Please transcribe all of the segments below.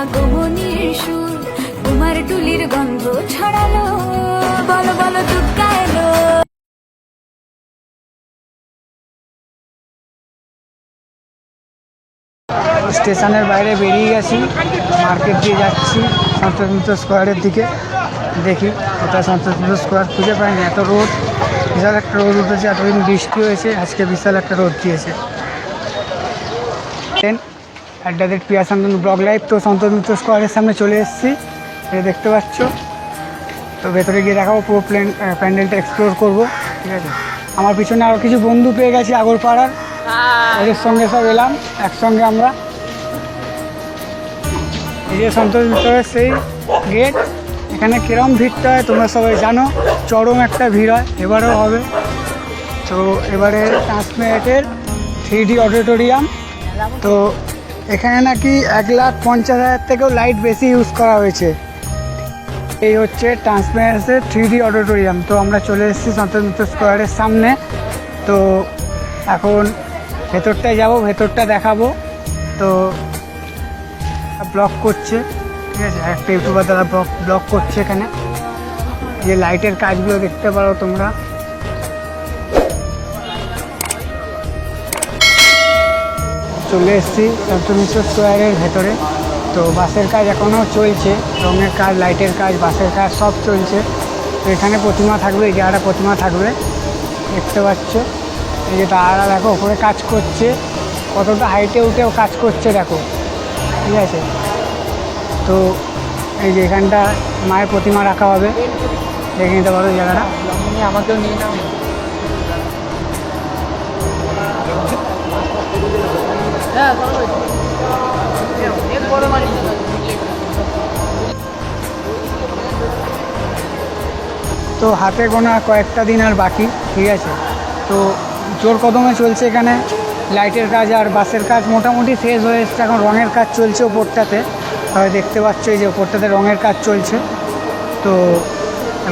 আগমনীর সুর, তোমার টুলির গন্ধ ছড়ালো, বলো বলো দুর্গা এলো স্টেশনের বাইরে বেরিয়ে গেছি, মার্কেট দিয়ে যাচ্ছি সন্তোষমিত্র স্কোয়ারের দিকে। দেখি, কোথায় সন্তোষমিত্র স্কোয়ার খুঁজে পাইনি এত রোদ। বিশাল একটা রোদ উঠেছে, এতদিন বৃষ্টি হয়েছে, আজকে বিশাল একটা রোদ দিয়েছে। দেন অ্যাড্ডাদের পিয়াসান্দন ব্লগ লাইভ তো সন্তোষমিত্র স্কোয়ারের সামনে চলে এসেছি। এটা দেখতে পাচ্ছ? তো ভেতরে গিয়ে দেখাবো পুরো প্ল্যান প্যান্ডেলটা এক্সপ্লোর করব ঠিক আছে? আমার পিছনে আরও কিছু বন্ধু পেয়ে গেছি আগরপাড়ার। ওদের সঙ্গে সব এলাম একসঙ্গে আমরা। এই যে সন্তোষ মিত্রের সেই গেট এখানে কিরম ভিড়টা হয় তোমরা সবাই জানো চরম একটা ভিড় হয় এবারেও হবে। তো এবারে ট্রান্সমেটের থ্রি ডি অডিটোরিয়াম তো এখানে নাকি এক লাখ পঞ্চাশ হাজার থেকেও লাইট বেশি ইউজ করা হয়েছে। এই হচ্ছে ট্রান্সপারেন্সের থ্রি ডি অডিটোরিয়াম তো আমরা চলে এসেছি সন্তোষ স্কোয়ারের সামনে। তো এখন ভেতরটায় যাব, ভেতরটা দেখাবো। তো ব্লক করছে, ঠিক আছে? একটা ইউটিউবার দ্বারা ব্লক ব্লক করছে এখানে। যে লাইটের কাজগুলো দেখতে পারো তোমরা। চলে এসেছি সন্তমিশ্র স্কোয়ারের ভেতরে। তো বাসের কাজ এখনও চলছে, রঙের কাজ লাইটের কাজ, বাসের কাজ সব চলছে। তো এখানে প্রতিমা থাকবে, এই জায়গাটা প্রতিমা থাকবে। দেখতে পাচ্ছ, এই যে তারা দেখো ওপরে কাজ করছে, কতটা হাইটে উঠেও কাজ করছে দেখো। ঠিক আছে? তো এই যে এখানটা মায়ের প্রতিমা রাখা হবে। দেখে নিতে পারো জায়গাটা। আমাকেও নিয়ে নাও। তো হাতে গোনা কয়েকটা দিন আর বাকি, ঠিক আছে? তো জোর কদমে চলছে এখানে, লাইটের কাজ আর বাসের কাজ মোটামুটি শেষ হয়ে এসছে। এখন রঙের কাজ চলছে ওপরটাতে। সবাই দেখতে পাচ্ছ এই যে ওপরটাতে রঙের কাজ চলছে। তো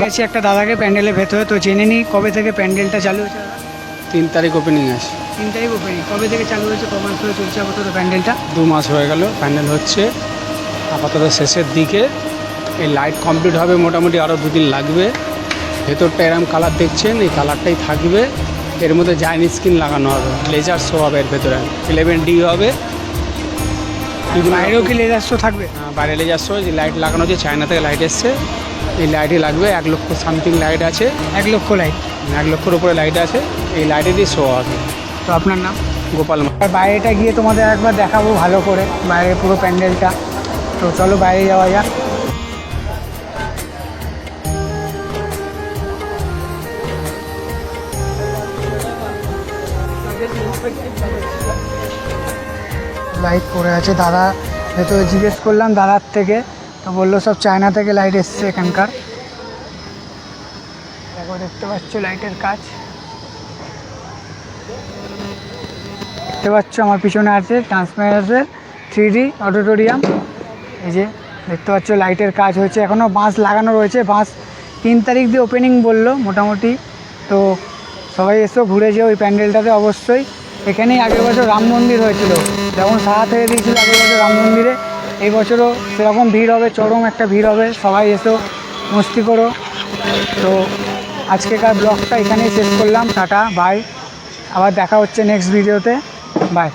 গেছি একটা দাদাকে প্যান্ডেলের ভেতরে। তো জেনে নিই কবে থেকে প্যান্ডেলটা চালু হয়েছে। তিন তারিখ ওপেনিং আছে তিন তারিখ ওপেনিং কবে থেকে চালু হয়েছে কমাস ধরে চলছে আপাতত প্যান্ডেলটা? দু মাস হয়ে গেল প্যান্ডেল হচ্ছে আপাতত শেষের দিকে। এই লাইট কমপ্লিট হবে মোটামুটি আরও দুদিন লাগবে। ভেতরটা এরম কালার দেখছেন এই কালারটাই থাকবে। এর মধ্যে জাইন স্ক্রিন লাগানো হবে লেজার শো হবে এর ভেতরে। ইলেভেন ডি হবে। বাইরেও কি লেজার শো থাকবে? আহ, বাইরে লেজার শো যে লাইট লাগানো হচ্ছে চায়না থেকে লাইট এসছে। এই লাইটই লাগবে এক লক্ষ সামথিং লাইট আছে। এক লক্ষ লাইট এক লক্ষর উপরে লাইট আছে এই লাইটেরই শো হবে। তো আপনার নাম? গোপাল আর বাইরেটা গিয়ে তোমাদের একবার দেখাবো ভালো করে বাইরে পুরো প্যান্ডেলটা। তো চলো বাইরে যাওয়া যাক। লাইট পড়ে আছে দাদা ভেতরে জিজ্ঞেস করলাম দাদার থেকে তো বলল সব চায়না থেকে লাইট এসছে এখানকার। দেখো দেখতে পাচ্ছ লাইটের কাজ। দেখতে পাচ্ছ আমার পিছনে আছে ট্রান্সপারেন্সের থ্রি ডি অডিটোরিয়াম। এই যে দেখতে পাচ্ছ লাইটের কাজ হয়েছে। এখনও বাঁশ লাগানো রয়েছে। বাঁশ তিন তারিখ দিয়ে ওপেনিং বলল মোটামুটি। তো সবাই এসো, ঘুরে যেও ওই প্যান্ডেলটাতে অবশ্যই। এখানেই আগের বছর রাম মন্দির হয়েছিল। যেমন সাহা থেকে দিয়েছিল আগের বছর রাম মন্দিরে। এই বছরও সেরকম ভিড় হবে, চরম একটা ভিড় হবে। সবাই এসো, মস্তি করো। তো আজকেকার ব্লগটা এখানেই শেষ করলাম। টাটা বাই আবার দেখা হচ্ছে নেক্সট ভিডিওতে বাই